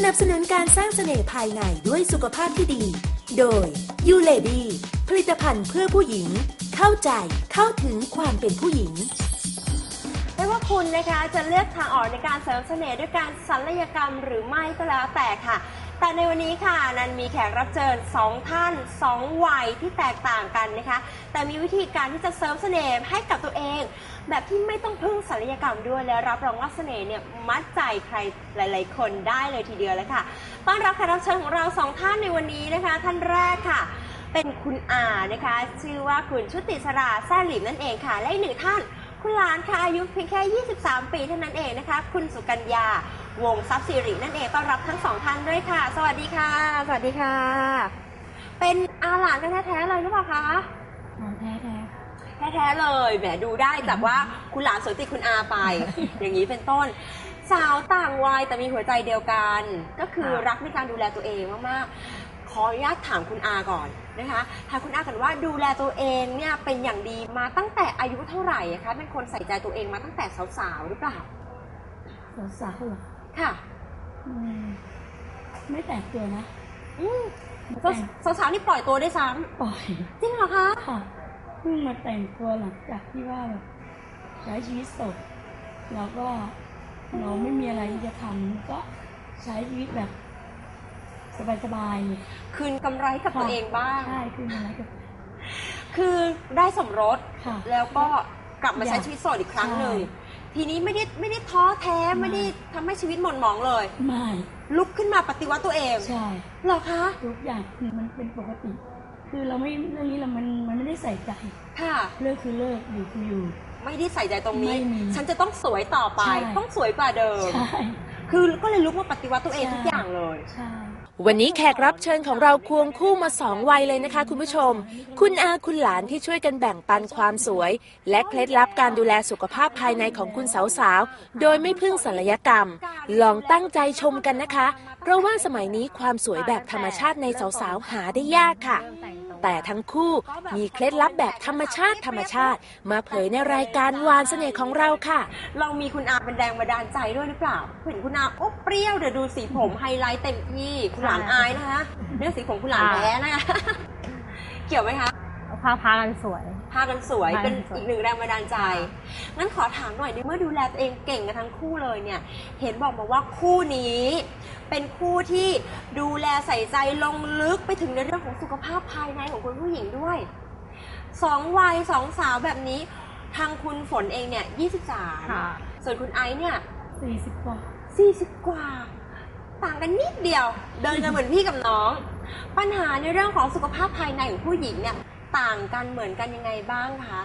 สนับสนุนการสร้างเสน่ห์ภายในด้วยสุขภาพที่ดี โดยยูเลดีผลิตภัณฑ์เพื่อผู้หญิง เข้าใจเข้าถึงความเป็นผู้หญิง ไม่ว่าคุณนะคะจะเลือกทางออกในการเสริมเสน่ห์ด้วยการศัลยกรรมหรือไม่ก็แล้วแต่ค่ะ แต่ในวันนี้ค่ะนันมีแขกรับเชิญสองท่านสองวัยที่แตกต่างกันนะคะ แต่มีวิธีการที่จะเสริมเสน่ห์ให้กับตัวเอง แบบที่ไม่ต้องพึ่งศัลยกรรมด้วยและรับรองว่าเสน่ห์เนี่ยมัดใจใครหลาย ๆ คนได้เลยทีเดียวเลยค่ะ ต้อนรับแขกรับเชิญของเราสองท่านในวันนี้นะคะ ท่านแรกค่ะ เป็นคุณอานะคะ ชื่อว่าคุณชุติสราแซ่หลิมนั่นเองค่ะ และอีกหนึ่งท่าน คุณหลานค่ะอายุเพียงแค่ 23 ปีเท่านั้นเองนะคะ คุณสุกัญญา วงทรัพย์สิรินั่นเองต้อนรับทั้งสองท่านด้วยค่ะ สวัสดีค่ะ สวัสดีค่ะ เป็นอาหลานกันแท้ๆเลยหรือเปล่าคะของแท้แท้แท้ๆเลยแหมดูได้จากว่าคุณหลานสวยติดคุณอาไป อย่างนี้เป็นต้น สาวต่างวัยแต่มีหัวใจเดียวกัน ก็คือรักในการดูแลตัวเองมากๆ ขออนุญาตถามคุณอาก่อนนะคะถามคุณอากันว่าดูแลตัวเองเนี่ยเป็นอย่างดีมาตั้งแต่อายุเท่าไหร่อะคะเป็นคนใส่ใจตัวเองมาตั้งแต่สาวๆหรือเปล่าสาวสาวๆเหรอ ค่ะ อืมไม่แต่งตัวนะอืมมาแต่งสาวๆนี่ปล่อยตัวได้วยซ้ปล่อยำจริงเหรอคะค่ะเพิ่งมาแต่งตัวหลังจากที่ว่าแบบใช้ชีวิตโสดแล้วก็เราไม่มีอะไรที่จะทำก็ใช้ชีวิตแบบสบายๆเนี่ยคืนกำไรกับตัวเองบ้าง ใช่คืออะไรกับคือได้สมรสค่ะ แล้วก็กลับมาใช้อยากชีวิตโสดอีกครั้งหนึ่งใช่ ทีนี้ไม่ได้ไม่ได้ท้อแท้ไม่ไม่ได้ทำให้ชีวิตหม่นหมองเลย ไม่ลุกขึ้นมาปฏิวัติตัวเองใช่ เหรอคะทุกอย่างคือมันเป็นปกติ คือเราไม่เรื่องนี้เรามันมันไม่ได้ใส่ใจ ค่ะ เลิกคือเลิกอยู่คืออยู่ ไม่ได้ใส่ใจตรงนี้ ไม่มีฉันจะต้องสวยต่อไป ใช่ ต้องสวยกว่าเดิม ใช่ คือก็เลยลุกมาปฏิวัติตัวเองใช่ทุกอย่างเลย ใช่ วันนี้แขกรับเชิญของเราควงคู่มาสองวัยเลยนะคะคุณผู้ชม คุณอาคุณหลานที่ช่วยกันแบ่งปันความสวย และเคล็ดลับการดูแลสุขภาพภายในของคุณสาวๆ โดยไม่พึ่งศัลยกรรม ลองตั้งใจชมกันนะคะ เพราะว่าสมัยนี้ความสวยแบบธรรมชาติในสาวๆ หาได้ยากค่ะแต่ แต่ทั้งคู่มีเคล็ดลับแบบธรรมชาติธรรมชาติ มาเผยในรายการวานเสน่ห์ของเราค่ะ เรามีคุณอาเป็นแรงบันดาลใจด้วยหรือเปล่าเห็นคุณอาโอ้เปรี้ยวเดี๋ยวดูสีผมไฮไลท์เต็มที่คุณหลานอายนะคะเรื่องสีผมคุณหลานแพ้นะคะ เกี่ยวไหมคะ พาพากันสวย พากันสวยพากันเป็นสวย อีกหนึ่งแรงบันดาลใจ งั้นขอถามหน่อยในเมื่อดูแลตัวเองเก่งกันทั้งคู่เลยเนี่ย เห็นบอกมาว่าคู่นี้ เป็นคู่ที่ดูแลใส่ใจลงลึกไปถึงในเรื่องของสุขภาพภายในของคุณผู้หญิงด้วยสองวัยสองสาวแบบนี้ ทางคุณฝนเองเนี่ย23ค่ะส่วนคุณไอซ์เนี่ย สี่สิบกว่า40 กว่า ต่างกันนิดเดียว เดินกันเหมือนพี่กับน้อง ปัญหาในเรื่องของสุขภาพภายในของผู้หญิงเนี่ย ต่างกันเหมือนกันยังไงบ้างคะ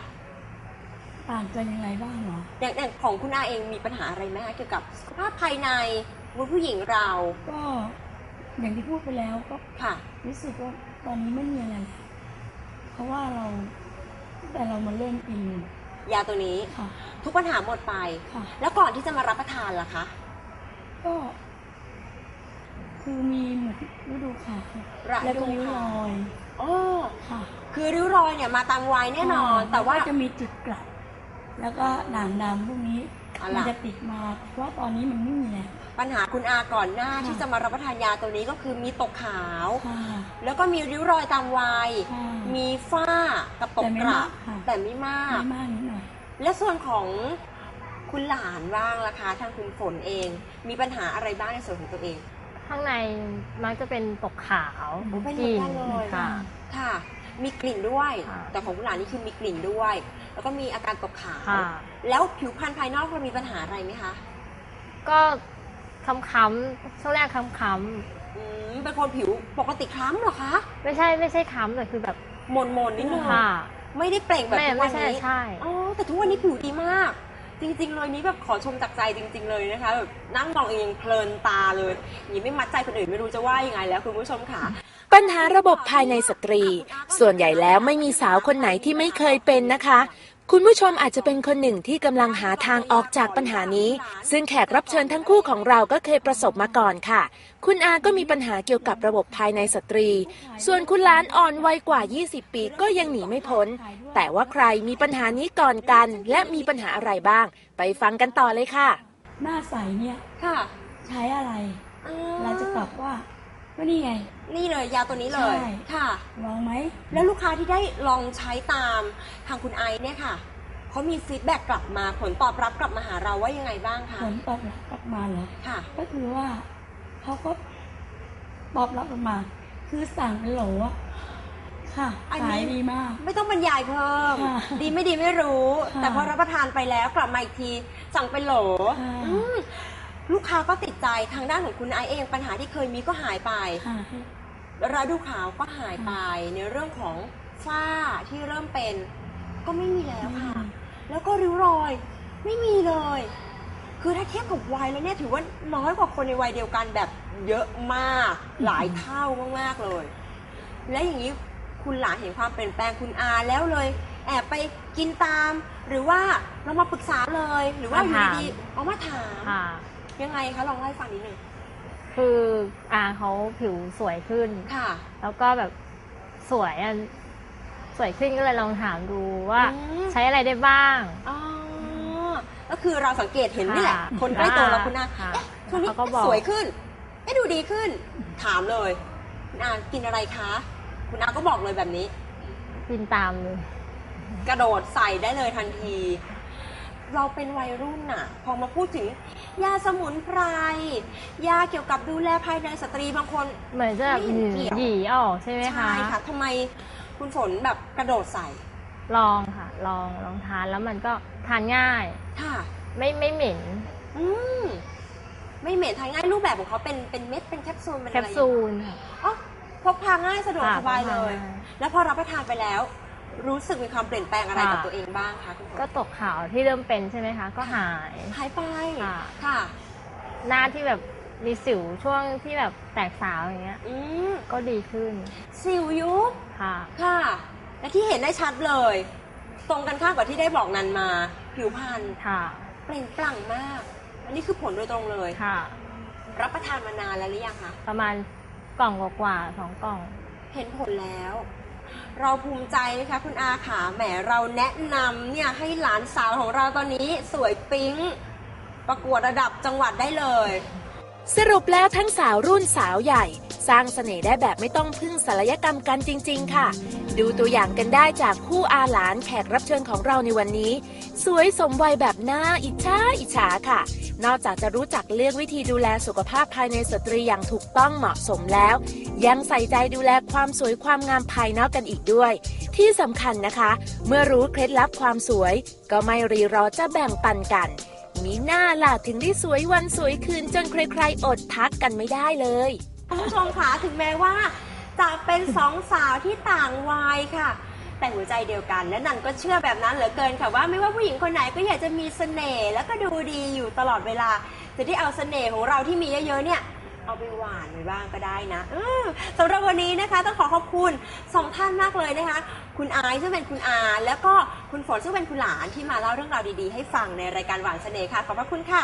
ต่างกันยังไงบ้างเหรออย่างอย่างของคุณอาเองมีปัญหาอะไรไหมคะเกี่ยวกับสุขภาพภายในคุณผู้หญิงเรา ก็ อย่างที่พูดไปแล้วก็ค่ะ รู้สึกว่าตอนนี้ไม่มีอะไรแล้วเพราะว่าเราแต่เรามาเริ่มกินยาตัวนี้ ค่ะ ทุกปัญหาหมดไป ค่ะ แล้วก่อนที่จะมารับประทานล่ะคะ ก็ คือมีเหมือนฤดูขาวฤแล้วดูก็ริ้วรขาวอยโอ้ค่ะ คือริ้วรอยเนี่ยมาตามวัยแน่นอน แต่ว่าล้ก็จะมีจุดกลัดแล้วก็ด่างดำพวกนี้เอามัล่ะจะติดมา เพราะว่าตอนนี้มันไม่มีแล้วปัญหาคุณอาก่อนหน้าค่ะที่จะมารับประทานยาตัวนี้ก็คือมีตกขาว ค่ะ แล้วก็มีริ้วรอยตามวัย ค่ะมีฝ้ากับตกแต่ไม่กระมากค่ะแต่ไม่มาก ไม่มากนิดหน่อย และส่วนของคุณหลานบ้างล่ะคะทางคุณฝนเอง มีปัญหาอะไรบ้างในส่วนของตัวเอง ข้างในมักจะเป็นตกขาวโอ้เป็นเหมือนกันเลย ค่ะ ค่ะ มีกลิ่นด้วยค่ะแต่ของคุณหลานนี่คือมีกลิ่นด้วย แล้วก็มีอาการตกขาวค่ะ แล้วผิวพรรณภายนอกเรามีปัญหาอะไรไหมคะก็ค้ำๆช่วงแรกค้ำอืมเป็นคนผิวปกติคล้ำเหรอคะๆไม่ใช่ไม่ใช่ค้ำแต่คือแบบมนมนๆนิดนึงค่ะไม่ได้เปล่งแบบไม่ทุกไม่วันใช่นี้ใช่ อ๋อแต่ทุกวันนี้ผิวดีมาก จริงๆเลยนี้แบบขอชมจากใจจริง ๆ เลยนะคะแบบนั่งมองเองยังเพลินตาเลยอย่างนี้ไม่มัดใจคนอื่นไม่รู้จะว่ายังไงแล้วคุณผู้ชมค่ะ ปัญหาระบบภายในสตรี ส่วนใหญ่แล้วไม่มีสาวคนไหนที่ไม่เคยเป็นนะคะ คุณผู้ชมอาจจะเป็นคนหนึ่งที่กำลังหาทางออกจากปัญหานี้ ซึ่งแขกรับเชิญทั้งคู่ของเราก็เคยประสบมาก่อนค่ะ คุณอาก็มีปัญหาเกี่ยวกับระบบภายในสตรี ส่วนคุณหล้านอ่อนวัยกว่า 20 ปีก็ยังหนีไม่พ้น แต่ว่าใครมีปัญหานี้ก่อนกัน และมีปัญหาอะไรบ้าง ไปฟังกันต่อเลยค่ะ หน้าใสเนี่ยค่ะ ใช้อะไรอ่าเราจะตอบว่า ก็นี่ไง นี่เลยยาตัวนี้เลยใช่ ค่ะ ลองไหมแล้วลูกค้าที่ได้ลองใช้ตามทางคุณไอซ์เนี่ยค่ะเขามีฟีดแบ็กกลับมาผลตอบรับกลับมาหาเราว่ายังไงบ้างคะผลตอบรับกลับมาเหรอ ค่ะ ก็คือว่าเขาก็ตอบรับกลับมา คือสั่งเป็นโหลอะค่ะอันนี้ ขายดีมาก ไม่ต้องบรรยายเพิ่ม ค่ะดีไม่ดีไม่รู้ ค่ะแต่พอรับประทานไปแล้วกลับมาอีกทีสั่งเป็นโหลค่ะ อืม ลูกค้าก็ติดใจทางด้านของคุณไอซ์เองปัญหาที่เคยมีก็หายไป ค่ะ ระดูขาวก็หายไปในเรื่องของฝ้าที่เริ่มเป็น ก็ไม่มีแล้วค่ะ แล้วก็ริ้วรอย ไม่มีเลย คือถ้าเทียบกับวัยแล้วเนี่ยถือว่าน้อยกว่าคนในวัยเดียวกันแบบเยอะมากหลายเท่ามากๆเลย และอย่างนี้คุณหลานเห็นความเปลี่ยนแปลงคุณอาแล้วเลย แอบไปกินตาม หรือว่าเรามาปรึกษาเลย หรือว่าอยู่มาถามดีๆเอามาถาม ค่ะ ยังไงคะลองเล่าให้ฟังนิดนึงคืออาเขาผิวสวยขึ้น ค่ะ แล้วก็แบบสวยอะสวยขึ้นก็เลยลองถามดูว่า อืม ใช้อะไรได้บ้าง อ๋อก็คือเราสังเกตเห็นนี่แหละ ค่ะคนใกล้ตัวเราคุณอาค่ะเอ๊ะช่วงนี้เขาก็บอก สวยขึ้นเอ๊ะดูดีขึ้น ถามเลยคุณอากินอะไรคะ คุณอาก็บอกเลยแบบนี้ กินตามเลย กระโดดใส่ได้เลยทันที เราเป็นวัยรุ่นน่ะ พอมาพูดถึง ยาสมุนไพร ยาเกี่ยวกับดูแลภายในสตรีบางคน เหมือนจะแบบไม่เกี่ยว หยีออกใช่ไหมคะ ใช่ค่ะทำไมคุณฝนแบบกระโดดใส่ลองค่ะ ลองลองทานแล้วมันก็ทานง่าย ค่ะ ไม่ไม่เหม็นอืมไม่เหม็นทานง่ายรูปแบบของเขาเป็นเป็นเม็ดเป็นแคปซูลเป็นแคอะไรปซูลค่ะอ๋อพกพาง่ายสะดวกค่ะสบายเลยพกพาง่ายแล้วพอรับประทานไปแล้ว รู้สึกมีความเปลี่ยนแปลงอะไรค่ะกับตัวเองบ้างคะคุณฝนก็ตกขาวที่เริ่มเป็นใช่ไหมคะ ก็หายหายไปค่ะ ค่ะ หน้าที่แบบมีสิวช่วงที่แบบแตกสาวอย่างเงี้ยอืมก็ดีขึ้นสิวยุบค่ะ ค่ะ และที่เห็นได้ชัดเลย ตรงกันข้ามกับที่ได้บอกนันมา ผิวพรรณค่ะ เปล่งปลั่งมาก อันนี้คือผลโดยตรงเลยค่ะ รับประทานมานานแล้วหรือยังคะประมาณกล่องกว่าๆสองกล่อง เห็นผลแล้ว เราภูมิใจนะคะคุณอาขาแหมเราแนะนำเนี่ยให้หลานสาวของเราตอนนี้สวยปิ๊ง ประกวดระดับจังหวัดได้เลย สรุปแล้วทั้งสาวรุ่นสาวใหญ่ สร้างเสน่ห์ได้แบบไม่ต้องพึ่งศัลยกรรมกันจริง ๆ ค่ะ ดูตัวอย่างกันได้จากคู่อาหลานแขกรับเชิญของเราในวันนี้ สวยสมวัยแบบน่าอิจฉาอิจฉาค่ะ นอกจากจะรู้จักเลือกวิธีดูแลสุขภาพภายในสตรีอย่างถูกต้องเหมาะสมแล้ว ยังใส่ใจดูแลความสวยความงามภายนอกกันอีกด้วย ที่สำคัญนะคะ เมื่อรู้เคล็ดลับความสวย ก็ไม่รีรอจะแบ่งปันกัน มีหน้าล่ะถึงได้สวยวันสวยคืนจนใครๆ อดทักกันไม่ได้เลยคุณผู้ชมคะถึงแม้ว่าจะเป็นสองสาวที่ต่างวัยค่ะ แต่หัวใจเดียวกัน และนันก็เชื่อแบบนั้นเหลือเกินค่ะว่าไม่ว่าผู้หญิงคนไหนก็อยากจะมีเสน่ห์แล้วก็ดูดีอยู่ตลอดเวลา จะได้เอาเสน่ห์ของเราที่มีเยอะๆเนี่ยเอาไปหวานไปบ้างก็ได้นะเออสำหรับวันนี้นะคะต้องขอขอบคุณสองท่านมากเลยนะคะ คุณอายซึ่งเป็นคุณอา แล้วก็คุณฝนซึ่งเป็นคุณหลานที่มาเล่าเรื่องราวดีๆ ให้ฟังในรายการหวานเสน่ห์ค่ะขอบพระคุณค่ะ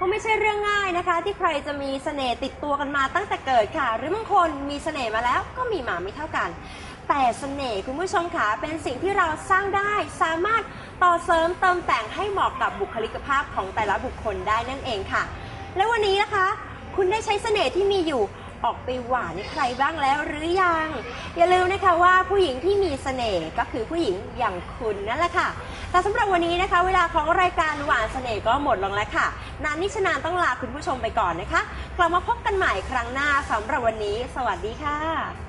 ก็ไม่ใช่เรื่องง่ายนะคะ ที่ใครจะมีเสน่ห์ติดตัวกันมาตั้งแต่เกิดค่ะ หรือบางคนมีเสน่ห์มาแล้วก็มีมาไม่เท่ากัน แต่เสน่ห์คุณผู้ชมค่ะเป็นสิ่งที่เราสร้างได้สามารถต่อเสริมเติมแต่งให้เหมาะกับบุคลิกภาพของแต่ละบุคคลได้นั่นเองค่ะ และวันนี้นะคะ คุณได้ใช้เสน่ห์ที่มีอยู่ออกไปหวานให้ใครบ้างแล้วหรือยัง อย่าลืมนะคะว่าผู้หญิงที่มีเสน่ห์ก็คือผู้หญิงอย่างคุณนั่นแหละค่ะ แต่สำหรับวันนี้นะคะ เวลาของรายการหวานเสน่ห์ก็หมดลงแล้วค่ะนานนิชนานต้องลาคุณผู้ชมไปก่อนนะคะ กลับมาพบกันใหม่ครั้งหน้าสำหรับวันนี้ สวัสดีค่ะ